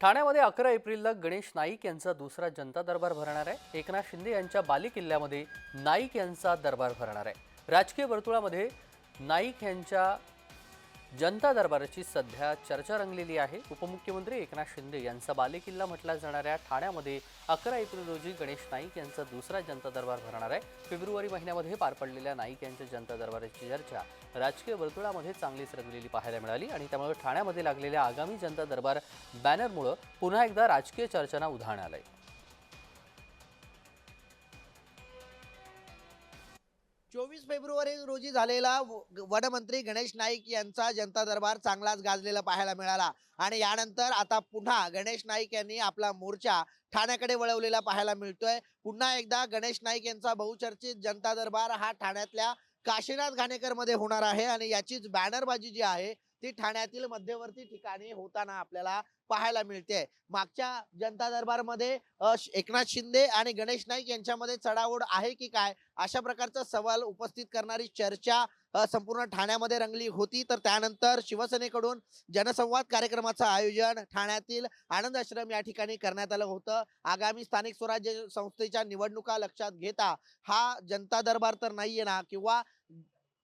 ठाण्यामध्ये अकरा एप्रिलला गणेश नाईक यांचा दुसरा जनता दरबार भरणार आहे. एकनाथ शिंदे यांच्या बाली किल्ल्यामध्ये नाईक यांचा दरबार भरणार आहे. राजकीय वर्तुळामध्ये नाईक यांच्या जनता दरबाराची सध्या चर्चा रंगलेली आहे. उपमुख्यमंत्री एकनाथ शिंदे यांचा बालेकिल्ला म्हटल्या जाणाऱ्या ठाण्यामध्ये अकरा एप्रिल रोजी गणेश नाईक यांचा दुसरा जनता दरबार भरणार आहे. फेब्रुवारी महिन्यामध्ये पार पडलेल्या नाईक यांच्या जनता दरबाराची चर्चा राजकीय वर्तुळामध्ये चांगलीच रंगलेली पाहायला मिळाली आणि त्यामुळे ठाण्यामध्ये लागलेल्या आगामी जनता दरबार बॅनरमुळं पुन्हा एकदा राजकीय चर्चांना उधाण आलं आहे चोवीस फेब्रुवारी रोजी झालेला वनमंत्री गणेश नाईक यांचा जनता दरबार चांगलाच गाजलेला पाहायला मिळाला. आणि यानंतर आता पुन्हा गणेश नाईक यांनी आपला मोर्चा ठाण्याकडे वळवलेला पाहायला मिळतोय. पुन्हा एकदा गणेश नाईक यांचा बहुचर्चित जनता दरबार हा ठाण्यातल्या काशीनाथ घाणेकरमध्ये होणार आहे. आणि याचीच बॅनरबाजी जी आहे ती ठाण्यातील मध्यवर्ती ठिकाणी होताना आपल्याला पाहायला मिळते. मागच्या जनता दरबारमध्ये श- एकनाथ शिंदे आणि गणेश नाईक यांच्यामध्ये चढाओढ आहे की काय? अशा प्रकारचा सवाल उपस्थित करणारी चर्चा संपूर्ण ठाण्यामध्ये रंगली होती. तर त्यानंतर शिवसेनेकडून जनसंवाद कार्यक्रमाचं आयोजन ठाण्यातील आनंद आश्रम या ठिकाणी करण्यात आलं होतं. आगामी स्थानिक स्वराज्य संस्थेच्या निवडणुका लक्षात घेता हा जनता दरबार तर नाही ना? किंवा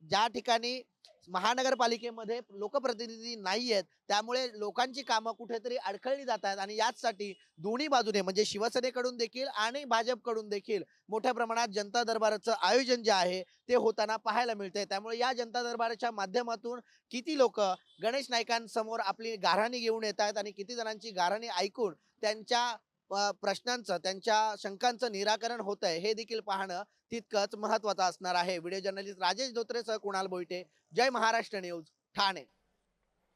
ज्या ठिकाणी महानगरपालिकेमध्ये लोकप्रतिनिधी नाही आहेत. त्यामुळे लोकांची कामं कुठेतरी अडखळली जात आहेत आणि याचसाठी दोन्ही बाजूने म्हणजे शिवसेनेकडून देखील आणि भाजपकडून देखील मोठ्या प्रमाणात जनता दरबाराचं आयोजन जे आहे ते होताना पाहायला मिळते त्यामुळे या जनता दरबाराच्या माध्यमातून किती लोक गणेश नायकांसमोर आपली गाऱ्हाणी घेऊन येत आहेत आणि किती जणांची गाऱ्हाणी ऐकून त्यांच्या प्रश्नांचं त्यांच्या शंकांचं निराकरण होत आहे हे देखील पाहणं तितकंच महत्वाचं असणार आहे. व्हिडिओ जर्नलिस्ट राजेश धोत्रेसह कुणाल बोईटे. जय महाराष्ट्र न्यूज ठाणे.